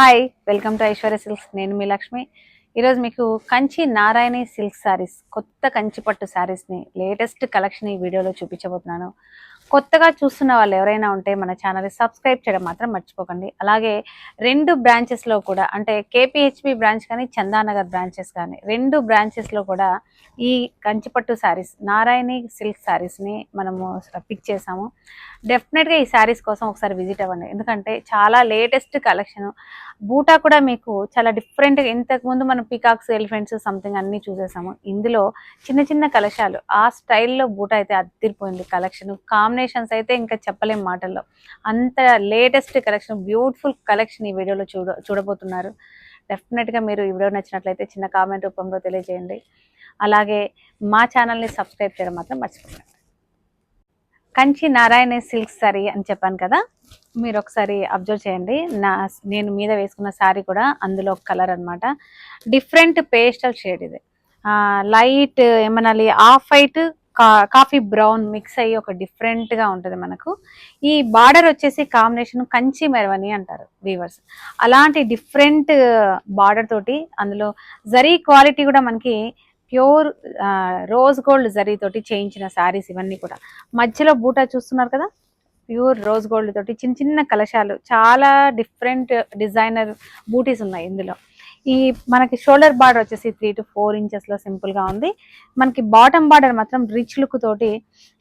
Hi welcome to Aishwarya silks నేను మీ లక్ష్మి. ఈరోజు మీకు కంచి నారాయణి సిల్క్ శారీస్ కొత్త కంచి పట్టు శారీస్ని లేటెస్ట్ కలెక్షన్ ఈ వీడియోలో చూపించబోతున్నాను. కొత్తగా చూస్తున్న వాళ్ళు ఎవరైనా ఉంటే మన ఛానల్ని సబ్స్క్రైబ్ చేయడం మాత్రం మర్చిపోకండి. అలాగే రెండు బ్రాంచెస్లో కూడా అంటే కేపీహెచ్పి బ్రాంచ్ కానీ చందానగర్ బ్రాంచెస్ కానీ రెండు బ్రాంచెస్లో కూడా ఈ కంచిపట్టు శారీస్ నారాయణి సిల్క్ శారీస్ని మనము పిక్ చేసాము. డెఫినెట్గా ఈ శారీస్ కోసం ఒకసారి విజిట్ అవ్వండి. ఎందుకంటే చాలా లేటెస్ట్ కలెక్షన్ బూటా కూడా మీకు చాలా డిఫరెంట్గా ఇంతకుముందు మనం పీకాక్స్ ఎలిఫెంట్స్ సంథింగ్ అన్నీ చూసేసాము. ఇందులో చిన్న చిన్న కలశాలు ఆ స్టైల్లో బూటా అయితే అదిరిపోయింది కలెక్షన్ కాంబినేషన్స్ అయితే ఇంకా చెప్పలేం మాటల్లో. అంత లేటెస్ట్ కలెక్షన్ బ్యూటిఫుల్ కలెక్షన్ ఈ వీడియోలో చూడ చూడబోతున్నారు. డెఫినెట్గా మీరు ఈ వీడియో నచ్చినట్లయితే చిన్న కామెంట్ రూపంలో తెలియజేయండి. అలాగే మా ఛానల్ని సబ్స్క్రైబ్ చేయడం మాత్రం మర్చిపోకండి. కంచి నారాయణ సిల్క్ సారీ అని చెప్పాను కదా మీరు ఒకసారి అబ్జర్వ్ చేయండి. నా నేను మీద వేసుకున్న శారీ కూడా అందులో కలర్ అనమాట డిఫరెంట్ పేస్టల్ షేడ్ ఇది. లైట్ ఏమనాలి ఆఫ్ వైట్ కా కాఫీ బ్రౌన్ మిక్స్ అయ్యి ఒక డిఫరెంట్గా గా ఉంటుంది మనకు. ఈ బార్డర్ వచ్చేసి కాంబినేషన్ కంచి మెరవని అంటారు వీవర్స్ అలాంటి డిఫరెంట్ బార్డర్ తోటి అందులో జరీ క్వాలిటీ కూడా మనకి ప్యూర్ రోజ్ గోల్డ్ జరీ తోటి చేయించిన శారీస్ ఇవన్నీ కూడా. మధ్యలో బూటా చూస్తున్నారు కదా? ప్యూర్ రోజ్ గోల్డ్ తోటి చిన్న చిన్న కలశాలు. చాలా డిఫరెంట్ డిజైనర్ బూటీస్ ఉన్నాయి ఇందులో. ఈ మనకి షోల్డర్ బార్డర్ వచ్చేసి త్రీ టు ఫోర్ ఇంచెస్లో సింపుల్గా ఉంది. మనకి బాటమ్ బార్డర్ మాత్రం రిచ్ లుక్ తోటి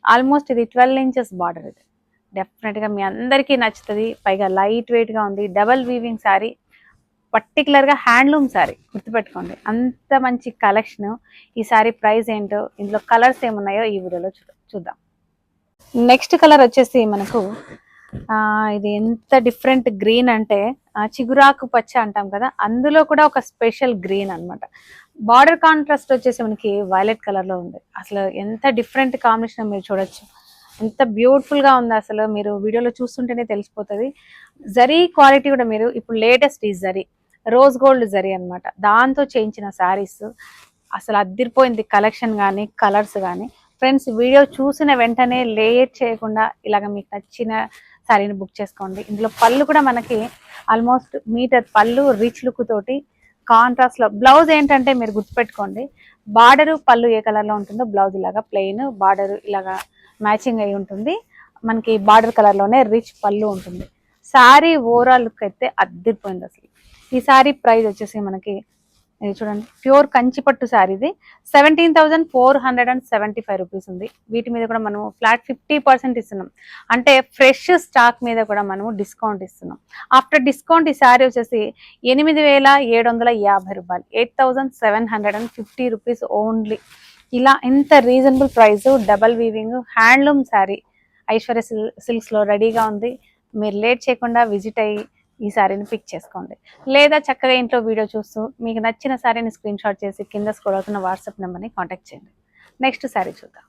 ఆల్మోస్ట్ ఇది ట్వెల్వ్ ఇంచెస్ బార్డర్ ఇది. డెఫినెట్గా మీ అందరికీ నచ్చుతుంది. పైగా లైట్ వెయిట్గా ఉంది. డబల్ వీవింగ్ శారీ పర్టికులర్గా హ్యాండ్లూమ్ శారీ గుర్తుపెట్టుకోండి. అంత మంచి కలెక్షన్ ఈ శారీ ప్రైస్ ఏంటో ఇందులో కలర్స్ ఏమున్నాయో ఈ వీడియోలో చూ చూద్దాం. నెక్స్ట్ కలర్ వచ్చేసి మనకు ఇది ఎంత డిఫరెంట్ గ్రీన్ అంటే చిగురాకు పచ్చ అంటాం కదా అందులో కూడా ఒక స్పెషల్ గ్రీన్ అన్నమాట. బార్డర్ కాంట్రాస్ట్ వచ్చేసి మనకి వైలెట్ కలర్లో ఉంది. అసలు ఎంత డిఫరెంట్ కాంబినేషన్ మీరు చూడొచ్చు. ఎంత బ్యూటిఫుల్గా ఉంది అసలు మీరు వీడియోలో చూస్తుంటేనే తెలిసిపోతుంది. జరీ క్వాలిటీ కూడా మీరు ఇప్పుడు లేటెస్ట్ ఈ జరీ రోజ్ గోల్డ్ జరీ అన్నమాట. దాంతో చేయించిన శారీస్ అసలు అద్దిరిపోయింది కలెక్షన్ కానీ కలర్స్ కానీ. ఫ్రెండ్స్ వీడియో చూసిన వెంటనే లేట్ చేయకుండా ఇలాగ మీకు నచ్చిన శారీని బుక్ చేసుకోండి. ఇందులో పళ్ళు కూడా మనకి ఆల్మోస్ట్ మీటర్ పళ్ళు రిచ్ లుక్ తోటి కాంట్రాస్ట్లో బ్లౌజ్ ఏంటంటే మీరు గుర్తుపెట్టుకోండి. బార్డరు పళ్ళు ఏ కలర్లో ఉంటుందో బ్లౌజ్ ఇలాగా ప్లెయిన్ బార్డర్ ఇలాగా మ్యాచింగ్ అయి ఉంటుంది. మనకి బార్డర్ కలర్లోనే రిచ్ పళ్ళు ఉంటుంది. శారీ ఓవరాల్ లుక్ అయితే అద్దరిపోయింది అసలు. ఈ శారీ ప్రైస్ వచ్చేసి మనకి ఇది చూడండి. ప్యూర్ కంచి పట్టు శారీ ఇది. Seventeen thousand four hundred and seventy five rupees ఉంది. వీటి మీద కూడా మనం ఫ్లాట్ ఫిఫ్టీ పర్సెంట్ ఇస్తున్నాం. అంటే ఫ్రెష్ స్టాక్ మీద కూడా మనము డిస్కౌంట్ ఇస్తున్నాం. ఆఫ్టర్ డిస్కౌంట్ ఈ శారీ వచ్చేసి ఎనిమిది వేల ఏడు వందల యాభై రూపాయలు. Eight thousand seven hundred and fifty rupees only. ఇలా ఇంత reasonable price double weaving handloom sari Aishwarya సిల్ సిల్క్స్లో రెడీగా ఉంది. మీరు లేట్ చేయకుండా విజిట్ అయ్యి ఈ శారీని పిక్ చేసుకోండి. లేదా చక్కగా ఇంట్లో వీడియో చూస్తూ మీకు నచ్చిన శారీని స్క్రీన్ షాట్ చేసి కింద స్క్రోల్ అవుతున్న వాట్సాప్ నెంబర్ని కాంటాక్ట్ చేయండి. నెక్స్ట్ శారీ చూద్దాం.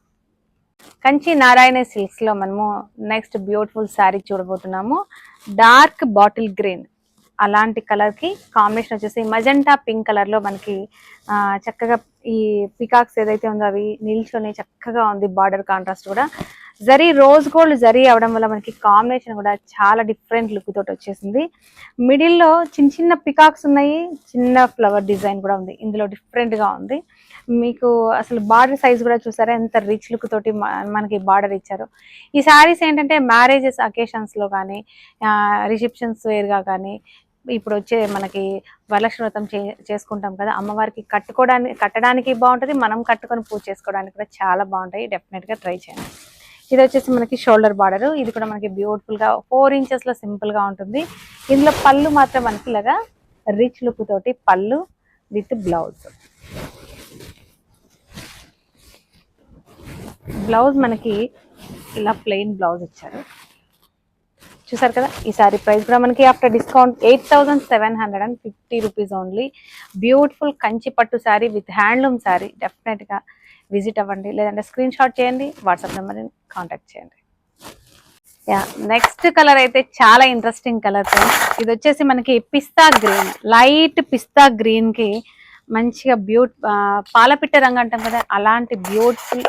కంచి నారాయణ సిల్క్స్లో మనము నెక్స్ట్ బ్యూటిఫుల్ శారీ చూడబోతున్నాము. డార్క్ బాటిల్ గ్రీన్ అలాంటి కలర్కి కాంబినేషన్ వచ్చేసి మజెంటా పింక్ కలర్లో మనకి చక్కగా ఈ పికాక్స్ ఏదైతే ఉందో అవి నిల్చొని చక్కగా ఉంది బార్డర్ కాంట్రాస్ట్ కూడా. జరీ రోజ్ గోల్డ్ జరీ అవడం వల్ల మనకి కాంబినేషన్ కూడా చాలా డిఫరెంట్ లుక్ తోటి వచ్చేసింది. మిడిల్లో చిన్న చిన్న పికాక్స్ ఉన్నాయి చిన్న ఫ్లవర్ డిజైన్ కూడా ఉంది ఇందులో డిఫరెంట్గా ఉంది. మీకు అసలు బార్డర్ సైజ్ కూడా చూసారా ఎంత రిచ్ లుక్ తోటి మనకి బార్డర్ ఇచ్చారు. ఈ శారీస్ ఏంటంటే మ్యారేజెస్ అకేషన్స్లో కానీ రిసెప్షన్స్ వేర్గా కానీ ఇప్పుడు వచ్చే మనకి వరలక్ష్మి వ్రతం చే చేసుకుంటాం కదా అమ్మవారికి కట్టుకోవడానికి కట్టడానికి బాగుంటుంది మనం కట్టుకొని పూజ చేసుకోవడానికి కూడా చాలా బాగుంటాయి డెఫినెట్గా ట్రై చేయండి. ఇది వచ్చేసి మనకి షోల్డర్ బార్డర్ ఇది కూడా మనకి బ్యూటిఫుల్గా ఫోర్ ఇంచెస్లో సింపుల్గా ఉంటుంది. ఇందులో పళ్ళు మాత్రం మనకి ఇలాగా రిచ్ లుక్ తోటి పళ్ళు విత్ బ్లౌజ్. బ్లౌజ్ మనకి ఇలా ప్లెయిన్ బ్లౌజ్ ఇచ్చారు. చూసారు కదా? ఈ సారీ ప్రైస్ కూడా మనకి after discount eight thousand seven hundred and fifty rupees only. Beautiful Kanchi పట్టు శారీ విత్ హ్యాండ్లూమ్ శారీ డెఫినెట్గా విజిట్ అవ్వండి. లేదంటే స్క్రీన్ షాట్ చేయండి. వాట్సాప్ నెంబర్ని కాంటాక్ట్ చేయండి. యా నెక్స్ట్ కలర్ అయితే చాలా ఇంట్రెస్టింగ్ కలర్ ఇది వచ్చేసి మనకి పిస్తా గ్రీన్. లైట్ పిస్తా గ్రీన్కి మంచిగా బ్యూట్ పాలపిట్ట రంగు అంటాం కదా? అలాంటి బ్యూటిఫుల్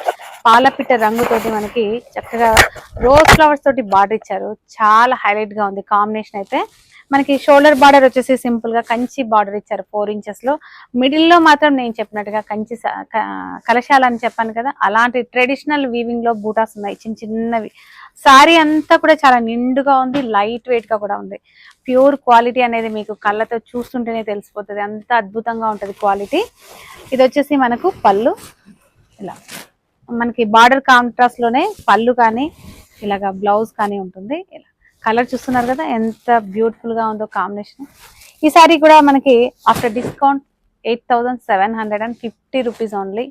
పాలపిట్ట రంగుతోటి మనకి చక్కగా రోజ్ ఫ్లవర్స్ తోటి బార్డర్ ఇచ్చారు. చాలా హైలైట్గా ఉంది కాంబినేషన్ అయితే. మనకి షోల్డర్ బార్డర్ వచ్చేసి సింపుల్గా కంచి బార్డర్ ఇచ్చారు ఫోర్ ఇంచెస్లో. మిడిల్లో మాత్రం నేను చెప్పినట్టుగా కంచి స- అని చెప్పాను కదా అలాంటి ట్రెడిషనల్ వీవింగ్లో బూటాస్ ఉన్నాయి. చిన్న చిన్నవి. సారీ అంతా కూడా చాలా నిండుగా ఉంది లైట్ వెయిట్గా కూడా ఉంది. ప్యూర్ క్వాలిటీ అనేది మీకు కళ్ళతో చూస్తుంటేనే తెలిసిపోతుంది. అంత అద్భుతంగా ఉంటుంది క్వాలిటీ. ఇది వచ్చేసి మనకు పళ్ళు. ఇలా. మనకి బార్డర్ కాంట్రాస్ట్లోనే పళ్ళు కానీ ఇలాగా బ్లౌజ్ కానీ ఉంటుంది. ఇలా కలర్ చూస్తున్నారు కదా ఎంత బ్యూటిఫుల్గా ఉందో కాంబినేషన్ ఈ సారీ కూడా మనకి after discount eight thousand seven hundred and fifty rupees only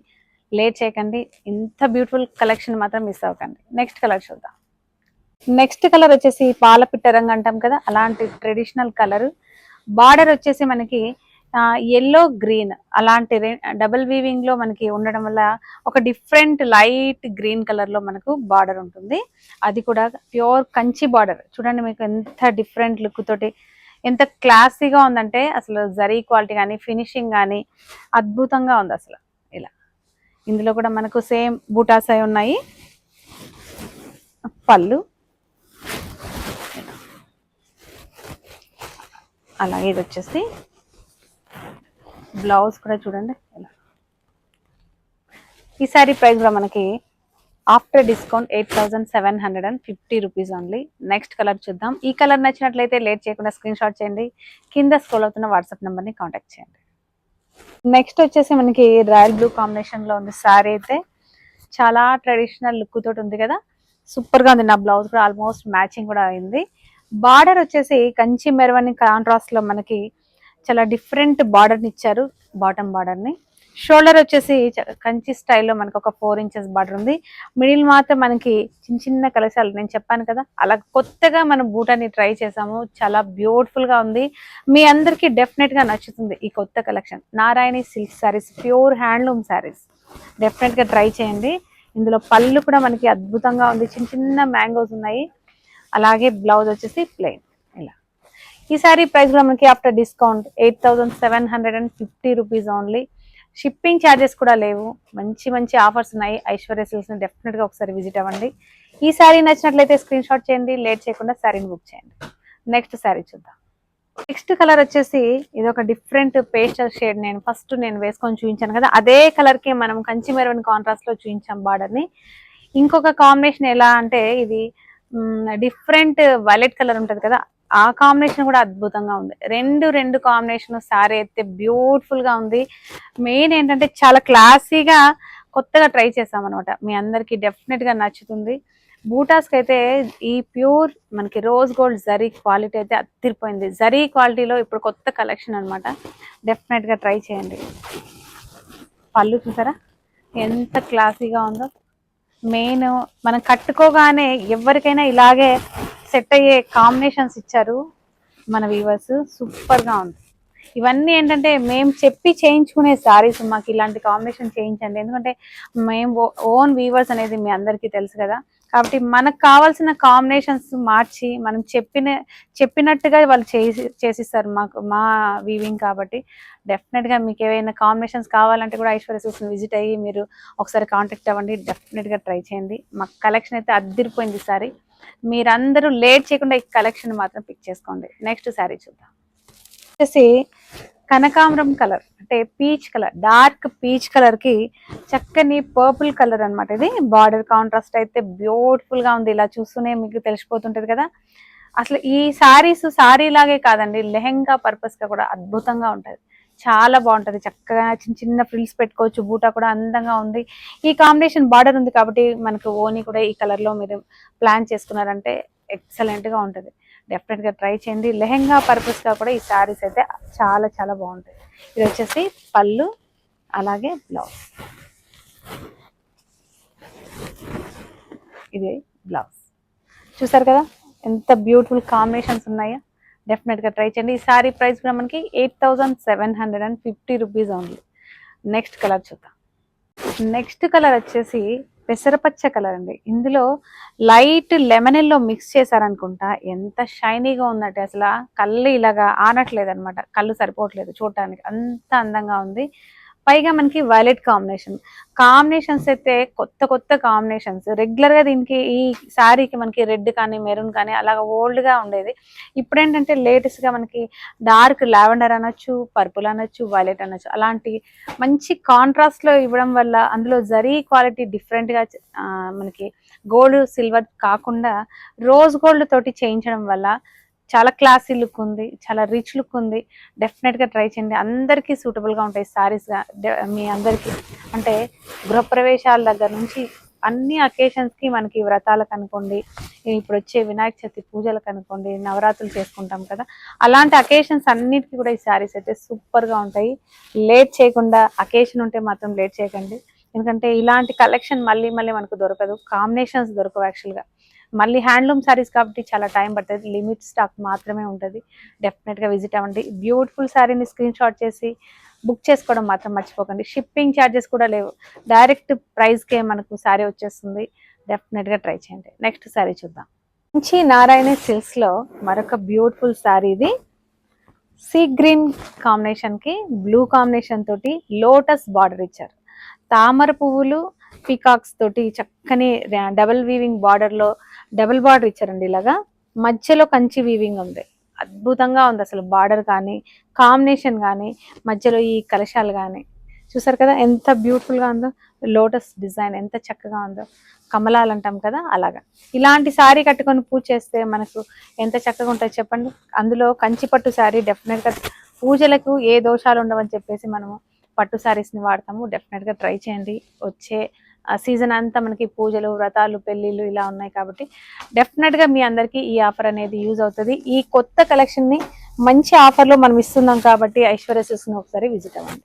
late చేయకండి ఇంత బ్యూటిఫుల్ కలెక్షన్ మాత్రం మిస్ అవ్వకండి. నెక్స్ట్ కలర్ చూద్దాం. నెక్స్ట్ కలర్ వచ్చేసి పాలపిట్ట రంగు అంటాం కదా అలాంటి ట్రెడిషనల్ కలర్ బార్డర్ వచ్చేసి మనకి ఎల్లో గ్రీన్ అలాంటి డబుల్ వీవింగ్లో మనకి ఉండడం వల్ల ఒక డిఫరెంట్ లైట్ గ్రీన్ కలర్లో మనకు బార్డర్ ఉంటుంది. అది కూడా ప్యూర్ కంచి బార్డర్ చూడండి మీకు ఎంత డిఫరెంట్ లుక్ తోటి ఎంత క్లాసీగా ఉందంటే అసలు జరీ క్వాలిటీ కానీ ఫినిషింగ్ కానీ అద్భుతంగా ఉంది అసలు ఇలా. ఇందులో కూడా మనకు సేమ్ బూటాస్ అయి ఉన్నాయి. పళ్ళు. అలాగే ఇది వచ్చేసి బ్లౌజ్ కూడా చూడండి. ఈ సారీ ప్రైస్ కూడా మనకి after discount eight thousand seven hundred and fifty rupees only. Next colour చూద్దాం. ఈ కలర్ నచ్చినట్లయితే లేట్ చేయకుండా స్క్రీన్ షాట్ చేయండి. కింద స్క్రోల్ అవుతున్న వాట్సాప్ నెంబర్ని కాంటాక్ట్ చేయండి. నెక్స్ట్ వచ్చేసి మనకి రాయల్ బ్లూ కాంబినేషన్లో ఉంది సారీ అయితే. చాలా ట్రెడిషనల్ లుక్ తోటి ఉంది కదా. సూపర్గా ఉంది. నా బ్లౌజ్ కూడా ఆల్మోస్ట్ మ్యాచింగ్ కూడా అయింది. బార్డర్ వచ్చేసి కంచి మెరవని కాంట్రాస్ట్లో మనకి చాలా డిఫరెంట్ బార్డర్ని ఇచ్చారు బాటమ్ బార్డర్ని. షోల్డర్ వచ్చేసి కంచి స్టైల్లో మనకు ఒక ఫోర్ ఇంచెస్ బార్డర్ ఉంది. మిడిల్ మాత్రం మనకి చిన్న చిన్న కలశాలు నేను చెప్పాను కదా అలా కొత్తగా మనం బూటాని ట్రై చేసాము. చాలా బ్యూటిఫుల్గా ఉంది. మీ అందరికీ డెఫినెట్గా నచ్చుతుంది ఈ కొత్త collection Narayani silk saris pure handloom saris డెఫినెట్గా ట్రై చేయండి. ఇందులో పళ్ళు కూడా మనకి అద్భుతంగా ఉంది. చిన్న చిన్న మ్యాంగోస్ ఉన్నాయి. అలాగే బ్లౌజ్ వచ్చేసి ప్లెయిన్ ఈ శారీ ప్రైస్ కూడా మనకి after discount eight thousand seven hundred and fifty rupees only shipping charges కూడా లేవు. మంచి మంచి ఆఫర్స్ ఉన్నాయి. ఐశ్వర్య సిల్స్ని డెఫినెట్గా ఒకసారి విజిట్ అవ్వండి. ఈ సారీ నచ్చినట్లయితే స్క్రీన్ షాట్ చేయండి. లేట్ చేయకుండా శారీని బుక్ చేయండి. నెక్స్ట్ శారీ చూద్దాం. నెక్స్ట్ కలర్ వచ్చేసి ఇది ఒక డిఫరెంట్ పేస్టల్ షేడ్ నేను ఫస్ట్ నేను వేసుకొని చూపించాను కదా. అదే కలర్కి మనం కంచి మెరవన్ కాంట్రాస్ట్లో చూపించాం బార్డర్ని ఇంకొక కాంబినేషన్ ఎలా అంటే ఇది డిఫరెంట్ వైలెట్ కలర్ ఉంటుంది కదా. ఆ కాంబినేషన్ కూడా అద్భుతంగా ఉంది. రెండు రెండు కాంబినేషన్ సారీ అయితే బ్యూటిఫుల్గా ఉంది. మెయిన్ ఏంటంటే చాలా క్లాసీగా కొత్తగా ట్రై చేసాం అనమాట మీ అందరికి డెఫినెట్గా నచ్చుతుంది. బూటాస్కి అయితే ఈ ప్యూర్ మనకి రోజ్ గోల్డ్ జరీ క్వాలిటీ అయితే అత్తిరిపోయింది జరీ క్వాలిటీలో ఇప్పుడు కొత్త కలెక్షన్ అనమాట డెఫినెట్గా ట్రై చేయండి. పళ్ళు చూసారా? ఎంత క్లాసీగా ఉందో. మెయిన్ మనం కట్టుకోగానే ఎవరికైనా ఇలాగే సెట్ అయ్యే కాంబినేషన్స్ ఇచ్చారు మన వీవర్స్ సూపర్గా ఉంది. ఇవన్నీ ఏంటంటే మేము చెప్పి చేయించుకునే సారీస్ మాకు ఇలాంటి కాంబినేషన్ చేయించండి. ఎందుకంటే మేము ఓన్ వీవర్స్ అనేది మీ అందరికీ తెలుసు కదా. కాబట్టి మనకు కావాల్సిన కాంబినేషన్స్ మార్చి మనం చెప్పిన చెప్పినట్టుగా వాళ్ళు చేసి చేసిస్తారు మాకు మా వీవింగ్ కాబట్టి. డెఫినెట్గా మీకు ఏవైనా కాంబినేషన్స్ కావాలంటే కూడా ఐశ్వర్య సూస్ని విజిట్ అయ్యి మీరు ఒకసారి కాంటాక్ట్ అవ్వండి. డెఫినెట్గా ట్రై చేయండి. మా కలెక్షన్ అయితే అద్దరిపోయింది సారీ. మీరందరూ లేట్ చేయకుండా ఈ కలెక్షన్ మాత్రం పిక్ చేసుకోండి. నెక్స్ట్ శారీ చూద్దాం. వచ్చేసి కనకాంబరం కలర్ అంటే పీచ్ కలర్ డార్క్ పీచ్ కలర్కి చక్కని పర్పుల్ కలర్ అన్నమాట ఇది. బార్డర్ కాంట్రాస్ట్ అయితే బ్యూటిఫుల్గా ఉంది. ఇలా చూస్తూనే మీకు తెలిసిపోతుంటది కదా. అసలు ఈ సారీస్ సారీ లాగే కాదండి లెహెంగా పర్పస్గా కూడా అద్భుతంగా ఉంటది. చాలా బాగుంటది. చక్కగా చిన్న చిన్న ఫ్రిల్స్ పెట్టుకోవచ్చు. బూటా కూడా అందంగా ఉంది. ఈ కాంబినేషన్ బార్డర్ ఉంది కాబట్టి మనకు ఓని కూడా ఈ కలర్లో మీరు ప్లాన్ చేసుకున్నారంటే ఎక్సలెంట్గా ఉంటది. డెఫినెట్గా ట్రై చేయండి. లెహెంగా పర్పస్గా కూడా ఈ శారీస్ అయితే చాలా చాలా బాగుంటాయి. ఇది వచ్చేసి పళ్ళు అలాగే బ్లౌజ్ ఇది బ్లౌజ్ చూసారు కదా? ఎంత బ్యూటిఫుల్ కాంబినేషన్స్ ఉన్నాయో. డెఫినెట్గా ట్రై చేయండి. ఈ శారీ ప్రైస్ కూడా మనకి eight thousand seven hundred and fifty rupees only next colour చూద్దాం. నెక్స్ట్ కలర్ వచ్చేసి పెసరపచ్చ కలర్ అండి. ఇందులో లైట్ లెమన్ ఎల్లో మిక్స్ చేశారనుకుంటా. ఎంత షైనీగా ఉందంటే అసలు కళ్ళు ఇలాగా ఆనట్లేదు అనమాట కళ్ళు సరిపోవట్లేదు చూడటానికి. అంత అందంగా ఉంది. పైగా మనకి వైలెట్ కాంబినేషన్ కాంబినేషన్స్ అయితే కొత్త కొత్త కాంబినేషన్స్ రెగ్యులర్గా దీనికి ఈ శారీకి మనకి రెడ్ కానీ మెరూన్ కానీ అలాగ ఓల్డ్గా ఉండేది. ఇప్పుడు ఏంటంటే మనకి డార్క్ లావెండర్ అనొచ్చు పర్పుల్ అనొచ్చు వైలెట్ అనొచ్చు. అలాంటి మంచి కాంట్రాస్ట్లో ఇవ్వడం వల్ల అందులో జరీ క్వాలిటీ డిఫరెంట్గా మనకి గోల్డ్ సిల్వర్ కాకుండా రోజ్ గోల్డ్ తోటి చేయించడం వల్ల చాలా క్లాసీ లుక్ ఉంది చాలా రిచ్ లుక్ ఉంది. డెఫినెట్గా ట్రై చేయండి. అందరికీ సూటబుల్గా ఉంటాయి సారీస్ మీ అందరికీ. అంటే గృహప్రవేశాల దగ్గర నుంచి అన్ని అకేషన్స్కి మనకి వ్రతాలకు అనుకోండి ఇప్పుడు వచ్చే వినాయక చవితి పూజలకు అనుకోండి నవరాత్రులు చేసుకుంటాం కదా. అలాంటి అకేషన్స్ అన్నిటికీ కూడా ఈ శారీస్ అయితే సూపర్గా ఉంటాయి. లేట్ చేయకుండా అకేషన్ ఉంటే మాత్రం లేట్ చేయకండి. ఎందుకంటే ఇలాంటి కలెక్షన్ మళ్ళీ మళ్ళీ మనకు దొరకదు. కాంబినేషన్స్ దొరకవు యాక్చువల్గా మళ్ళీ హ్యాండ్లూమ్ సారీస్ కాబట్టి చాలా టైం పడుతుంది. లిమిట్ స్టాక్ మాత్రమే ఉంటుంది. డెఫినెట్గా విజిట్ అవ్వండి. బ్యూటిఫుల్ శారీని స్క్రీన్ షాట్ చేసి బుక్ చేసుకోవడం మాత్రం మర్చిపోకండి. షిప్పింగ్ ఛార్జెస్ కూడా లేవు. డైరెక్ట్ ప్రైస్కే మనకు శారీ వచ్చేస్తుంది. డెఫినెట్గా ట్రై చేయండి. నెక్స్ట్ శారీ చూద్దాం. మంచి నారాయణ సిల్క్స్లో మరొక బ్యూటిఫుల్ శారీ ఇది. సీ గ్రీన్ కాంబినేషన్కి బ్లూ కాంబినేషన్ తోటి లోటస్ బార్డర్ ఇచ్చారు. తామర పువ్వులు పీకాక్స్ తోటి చక్కని డబుల్ వీవింగ్ బార్డర్లో డబుల్ బార్డర్ ఇచ్చారండి ఇలాగా. మధ్యలో కంచి వీవింగ్ ఉంది. అద్భుతంగా ఉంది అసలు బార్డర్ కానీ కాంబినేషన్ కానీ మధ్యలో ఈ కలశాలు కానీ. చూసారు కదా ఎంత బ్యూటిఫుల్గా ఉందో లోటస్ డిజైన్ ఎంత చక్కగా ఉందో. కమలాలు అంటాం కదా అలాగా. ఇలాంటి శారీ కట్టుకొని పూజ చేస్తే మనకు ఎంత చక్కగా ఉంటుంది చెప్పండి. అందులో కంచి పట్టు శారీ డెఫినెట్గా పూజలకు ఏ దోషాలు ఉండవని చెప్పేసి మనము పట్టు శారీస్ని వాడతాము. డెఫినెట్గా ట్రై చేయండి. వచ్చే సీజన్ అంతా మనకి పూజలు వ్రతాలు పెళ్ళిళ్ళు ఇలా ఉన్నాయి కాబట్టి డెఫినెట్గా మీ అందరికీ ఈ ఆఫర్ అనేది యూజ్ అవుతుంది. ఈ కొత్త కలెక్షన్ని మంచి ఆఫర్లో మనం ఇస్తున్నాం కాబట్టి ఐశ్వర్య సిల్క్స్ ఒకసారి విజిట్ అవ్వండి.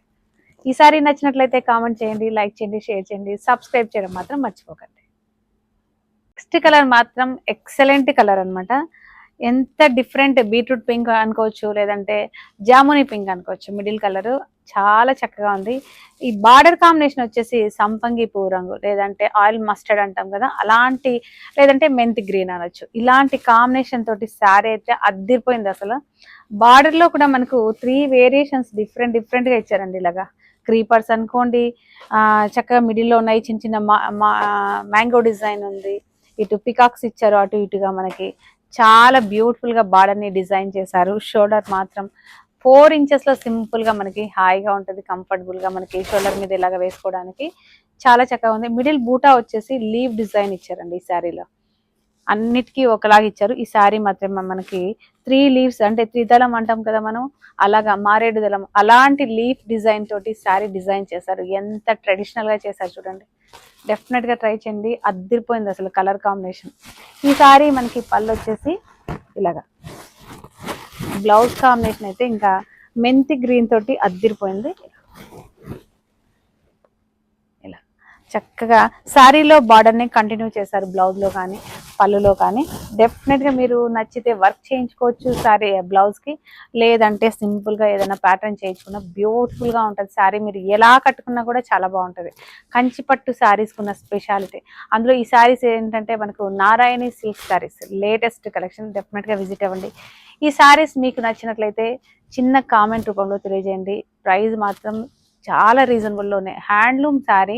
ఈసారి నచ్చినట్లయితే కామెంట్ చేయండి లైక్ చేయండి షేర్ చేయండి సబ్స్క్రైబ్ చేయడం మాత్రం మర్చిపోకండి. నెక్స్ట్ కలర్ మాత్రం ఎక్సలెంట్ కలర్ అనమాట ఎంత డిఫరెంట్ బీట్రూట్ పింక్ అనుకోవచ్చు లేదంటే జాముని పింక్ అనుకోవచ్చు మిడిల్ కలర్ చాలా చక్కగా ఉంది. ఈ బార్డర్ కాంబినేషన్ వచ్చేసి సంపంగి పువ్వు రంగు లేదంటే ఆయిల్ మస్టర్డ్ అంటాం కదా అలాంటి లేదంటే మెంతి గ్రీన్ అనొచ్చు. ఇలాంటి కాంబినేషన్ తోటి శారీ అయితే అద్దిరిపోయింది అసలు. బార్డర్లో కూడా మనకు త్రీ వేరియేషన్స్ డిఫరెంట్ డిఫరెంట్గా ఇచ్చారండి ఇలాగా. క్రీపర్స్ అనుకోండి చక్కగా మిడిల్లో ఉన్నాయి చిన్న చిన్న మ్యాంగో డిజైన్ ఉంది. ఇటు పికాక్స్ ఇచ్చారు అటు ఇటుగా మనకి. చాలా బ్యూటిఫుల్గా బార్డర్ని డిజైన్ చేశారు. షోల్డర్ మాత్రం ఫోర్ ఇంచెస్లో సింపుల్గా మనకి హాయిగా ఉంటది కంఫర్టబుల్గా మనకి షోల్డర్ మీద ఇలాగా వేసుకోవడానికి. చాలా చక్కగా ఉంది. మిడిల్ బూటా వచ్చేసి లీవ్ డిజైన్ ఇచ్చారండి ఈ శారీలో. అన్నిటికీ ఒకలాగా ఇచ్చారు. ఈ శారీ మాత్రమే మనకి త్రీ లీవ్స్ అంటే త్రిదళం అంటాం కదా మనం అలాగా మారేడు దళం. అలాంటి లీఫ్ డిజైన్ తోటి శారీ డిజైన్ చేశారు. ఎంత ట్రెడిషనల్గా చేశారు చూడండి. డెఫినెట్గా ట్రై చేయండి. అద్దిరిపోయింది అసలు కలర్ కాంబినేషన్ ఈ శారీ మనకి పళ్ళు వచ్చేసి ఇలాగా. బ్లౌజ్ కాంబినేషన్ అయితే ఇంకా మెంతి గ్రీన్ తోటి అద్దిరిపోయింది చక్కగా శారీలో బార్డర్ని కంటిన్యూ చేశారు బ్లౌజ్లో కానీ పళ్ళులో కానీ. డెఫినెట్గా మీరు నచ్చితే వర్క్ చేయించుకోవచ్చు శారీ బ్లౌజ్కి లేదంటే సింపుల్గా ఏదైనా ప్యాటర్న్ చేయించుకున్న బ్యూటిఫుల్గా ఉంటుంది. శారీ మీరు ఎలా కట్టుకున్నా కూడా చాలా బాగుంటుంది. కంచి పట్టు శారీస్ స్పెషాలిటీ అందులో ఈ శారీస్ ఏంటంటే మనకు Narayani silk saris latest collection డెఫినెట్గా విజిట్ అవ్వండి. ఈ శారీస్ మీకు నచ్చినట్లయితే చిన్న కామెంట్ రూపంలో తెలియజేయండి. ప్రైస్ మాత్రం చాలా రీజనబుల్లోనే handloom sari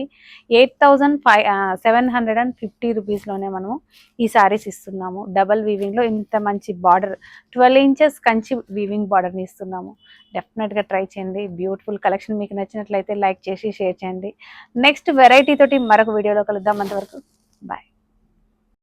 eight thousand five seven hundred and fifty రూపీస్లోనే మనము ఈ శారీస్ ఇస్తున్నాము. డబల్ వీవింగ్లో ఇంత మంచి border twelve inches Kanchi weaving బార్డర్ని ఇస్తున్నాము. డెఫినెట్గా ట్రై చేయండి. బ్యూటిఫుల్ కలెక్షన్ మీకు నచ్చినట్లయితే లైక్ చేసి షేర్ చేయండి. నెక్స్ట్ వెరైటీ తోటి మరొక వీడియోలో కలుద్దాం అంతవరకు. బాయ్